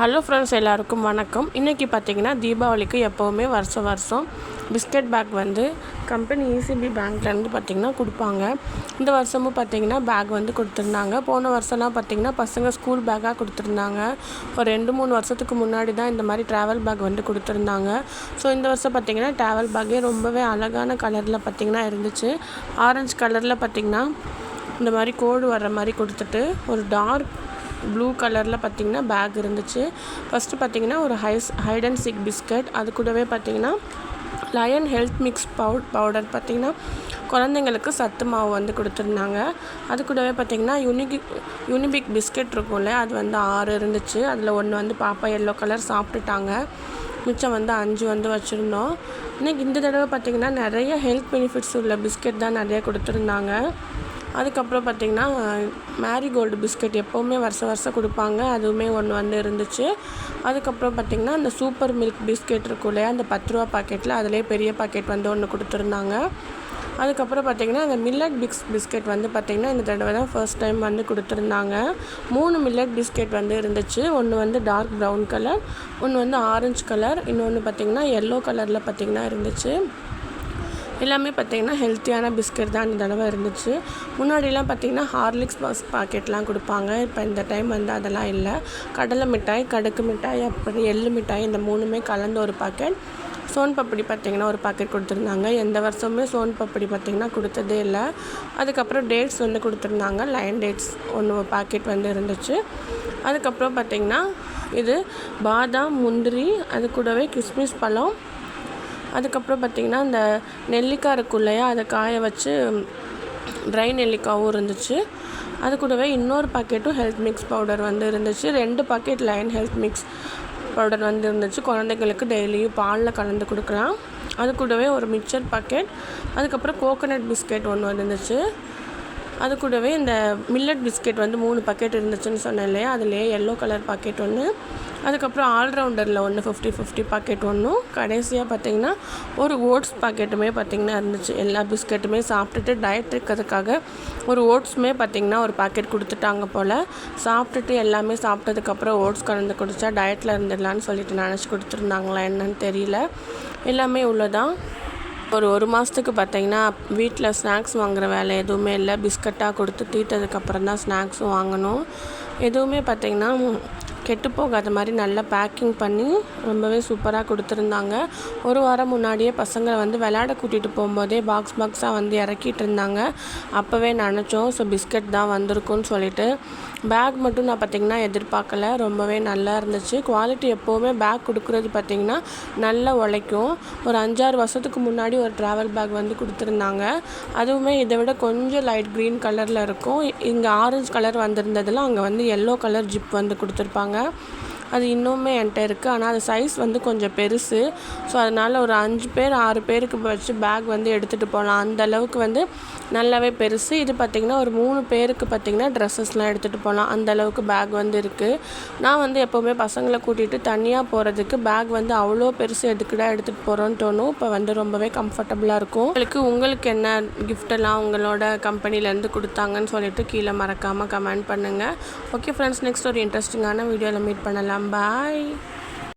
Hello friends எல்லாருக்கும் வணக்கம். இன்றைக்கி பார்த்தீங்கன்னா தீபாவளிக்கு எப்போவுமே வருஷம் வருஷம் பிஸ்கட் பேக் வந்து கம்பெனி இசிபி பேங்க்லேருந்து பார்த்திங்கன்னா கொடுப்பாங்க. இந்த வருஷமும் பார்த்திங்கன்னா பேக் வந்து கொடுத்துருந்தாங்க. போன வருஷம்லாம் பார்த்திங்கன்னா பசங்க ஸ்கூல் பேக்காக கொடுத்துருந்தாங்க. ஒரு ரெண்டு மூணு வருஷத்துக்கு முன்னாடி தான் இந்த மாதிரி ட்ராவல் பேக் வந்து கொடுத்துருந்தாங்க. ஸோ இந்த வருஷம் பார்த்திங்கன்னா ட்ராவல் பேக்கே ரொம்பவே அழகான கலரில் பார்த்திங்கன்னா இருந்துச்சு. ஆரஞ்சு கலரில் பார்த்திங்கன்னா இந்த மாதிரி கோடு வர்ற மாதிரி கொடுத்துட்டு ஒரு டார்க் ப்ளூ கலரில் பார்த்திங்கன்னா பேக் இருந்துச்சு. ஃபஸ்ட்டு பார்த்திங்கன்னா ஒரு highs hide and seek biscuit அது கூடவே பார்த்திங்கன்னா லயன் ஹெல்த் மிக்ஸ் பவுட் பவுடர் பார்த்திங்கன்னா குழந்தைங்களுக்கு சத்து மாவு வந்து கொடுத்துருந்தாங்க. அது கூடவே பார்த்திங்கன்னா யூனிக் யூனிபிக் பிஸ்கட் இருக்கும்ல அது வந்து ஆறு இருந்துச்சு. அதில் ஒன்று வந்து பாப்பா எல்லோ கலர் சாப்பிட்டுட்டாங்க. மிச்சம் வந்து அஞ்சு வந்து வச்சுருந்தோம். இன்றைக்கி இந்த தடவை பார்த்திங்கன்னா நிறைய ஹெல்த் பெனிஃபிட்ஸ் உள்ள பிஸ்கெட் தான் நிறைய கொடுத்துருந்தாங்க. அதுக்கப்புறம் பார்த்திங்கன்னா மேரிகோல்டு பிஸ்கட் எப்போவுமே வருஷம் வருஷம் கொடுப்பாங்க. அதுவுமே ஒன்று வந்து இருந்துச்சு. அதுக்கப்புறம் பார்த்திங்கன்னா அந்த சூப்பர் மில்க் பிஸ்கெட் இருக்கும் இல்லையா? அந்த பத்து ரூபா பாக்கெட்டில் அதிலே பெரிய பாக்கெட் வந்து ஒன்று கொடுத்துருந்தாங்க. அதுக்கப்புறம் பார்த்திங்கன்னா அந்த மில்லட் பிக்ஸ் பிஸ்கெட் வந்து பார்த்திங்கன்னா இந்த தடவை தான் ஃபர்ஸ்ட் டைம் வந்து கொடுத்துருந்தாங்க. மூணு மில்லட் பிஸ்கெட் வந்து இருந்துச்சு. ஒன்று வந்து டார்க் ப்ரௌன் கலர் ஒன்று வந்து ஆரஞ்சு கலர் இன்னொன்று பார்த்திங்கன்னா எல்லோ கலரில் பார்த்திங்கன்னா இருந்துச்சு. எல்லாமே பார்த்திங்கன்னா ஹெல்த்தியான பிஸ்கட் தான் இந்த தடவை இருந்துச்சு. முன்னாடிலாம் பார்த்திங்கன்னா ஹார்லிக்ஸ் பாஸ் பாக்கெட்லாம் கொடுப்பாங்க. இப்போ இந்த டைம் வந்து அதெல்லாம் இல்லை. கடலை மிட்டாய் கடுக்கு மிட்டாய் அப்புறம் எள்ளு மிட்டாய் இந்த மூணுமே கலந்த ஒரு பாக்கெட் சோன் பப்படி பார்த்திங்கன்னா ஒரு பாக்கெட் கொடுத்துருந்தாங்க. எந்த வருஷமே சோன் பப்படி பார்த்திங்கன்னா கொடுத்ததே இல்லை. அதுக்கப்புறம் டேட்ஸ் வந்து கொடுத்துருந்தாங்க. லைன் டேட்ஸ் ஒன்று பாக்கெட் வந்து இருந்துச்சு. அதுக்கப்புறம் பார்த்திங்கன்னா இது பாதாம் முந்திரி அது கூடவே கிஸ்மிஸ் பழம் அதுக்கப்புறம் பார்த்திங்கன்னா அந்த நெல்லிக்காய் இருக்கும் இல்லையா அதை காய வச்சு ட்ரை நெல்லிக்காவும் இருந்துச்சு. அது கூடவே இன்னொரு பாக்கெட்டும் ஹெல்த் மிக்ஸ் பவுடர் வந்து இருந்துச்சு. ரெண்டு packet line health mix powder வந்து இருந்துச்சு. குழந்தைங்களுக்கு டெய்லியும் பாலில் கலந்து கொடுக்கலாம். அது கூடவே ஒரு மிக்சர் பாக்கெட் அதுக்கப்புறம் கோகோனட் பிஸ்கெட் ஒன்று வந்துருந்துச்சு. அது கூடவே இந்த மில்லட் பிஸ்கெட் வந்து மூணு பக்கெட் இருந்துச்சுன்னு சொன்னேன் இல்லையா? அதுலேயே எல்லோ கலர் பாக்கெட் ஒன்று அதுக்கப்புறம் ஆல்ரவுண்டரில் ஒன்று ஃபிஃப்டி ஃபிஃப்டி பாக்கெட் ஒன்றும் கடைசியாக பார்த்திங்கன்னா ஒரு ஓட்ஸ் பாக்கெட்டுமே பார்த்திங்கன்னா இருந்துச்சு. எல்லா பிஸ்கெட்டுமே சாப்பிட்டுட்டு டயட் இருக்கிறதுக்காக ஒரு ஓட்ஸுமே பார்த்திங்கன்னா ஒரு பாக்கெட் கொடுத்துட்டாங்க போல். சாப்பிட்டுட்டு எல்லாமே சாப்பிட்டதுக்கப்புறம் ஓட்ஸ் கலந்து குடித்தா டயட்டில் இருந்துடலான்னு சொல்லிட்டு நினச்சி கொடுத்துருந்தாங்களா என்னன்னு தெரியல. எல்லாமே உள்ளதான் ஒரு ஒரு மாதத்துக்கு பார்த்தீங்கன்னா வீட்டில் ஸ்நாக்ஸ் வாங்குகிற வேலை எதுவுமே இல்லை. பிஸ்கட்டாக கொடுத்து தீர்த்ததுக்கப்புறம் தான் ஸ்நாக்ஸும் வாங்கணும். எதுவுமே பார்த்திங்கன்னா கெட்டு போகாத மாதிரி நல்லா பேக்கிங் பண்ணி ரொம்பவே சூப்பராக கொடுத்துருந்தாங்க. ஒரு வாரம் முன்னாடியே பசங்களை வந்து விளையாட கூட்டிகிட்டு போகும்போதே பாக்ஸ் பாக்ஸாக வந்து இறக்கிட்டு இருந்தாங்க. அப்போவே நினச்சோம் ஸோ பிஸ்கட் தான் வந்திருக்குன்னு சொல்லிட்டு. பேக் மட்டும் நான் பார்த்திங்கன்னா எதிர்பார்க்கல. ரொம்பவே நல்லா இருந்துச்சு. குவாலிட்டி எப்போவுமே பேக் கொடுக்குறது பார்த்திங்கன்னா நல்லா உழைக்கும். ஒரு அஞ்சாறு வருஷத்துக்கு முன்னாடி ஒரு ட்ராவல் பேக் வந்து கொடுத்துருந்தாங்க. அதுவுமே இதை விட கொஞ்சம் லைட் க்ரீன் கலரில் இருக்கும். இங்கே ஆரஞ்சு கலர் வந்திருந்ததில் அங்கே வந்து எல்லோ கலர் ஜிப் வந்து கொடுத்துருப்பாங்க. né? அது இன்னுமே என்கிட்ட இருக்குது ஆனால் அது சைஸ் வந்து கொஞ்சம் பெருசு. ஸோ அதனால் ஒரு அஞ்சு பேர் ஆறு பேருக்கு வச்சு பேக் வந்து எடுத்துகிட்டு போகலாம் அந்த அளவுக்கு வந்து நல்லாவே பெருசு. இது பார்த்திங்கன்னா ஒரு மூணு பேருக்கு பார்த்திங்கன்னா ட்ரெஸ்ஸஸ்லாம் எடுத்துகிட்டு போகலாம் அந்த அளவுக்கு பேக் வந்து இருக்குது நான் வந்து எப்போவுமே பசங்களை கூட்டிகிட்டு தனியாக போகிறதுக்கு பேக் வந்து அவ்வளோ பெருசு எதுக்குடா எடுத்துகிட்டு போகிறோன்னு தோணும். இப்போ வந்து ரொம்பவே கம்ஃபர்டபுளாக இருக்கும். உங்களுக்கு உங்களுக்கு என்ன கிஃப்டெல்லாம் உங்களோட கம்பெனிலேருந்து கொடுத்தாங்கன்னு சொல்லிட்டு கீழே மறக்காமல் கமெண்ட் பண்ணுங்கள் ஓகே ஃப்ரெண்ட்ஸ் நெக்ஸ்ட் ஒரு இன்ட்ரெஸ்டிங்கான வீடியோவில் மீட் பண்ணலாம். Bye!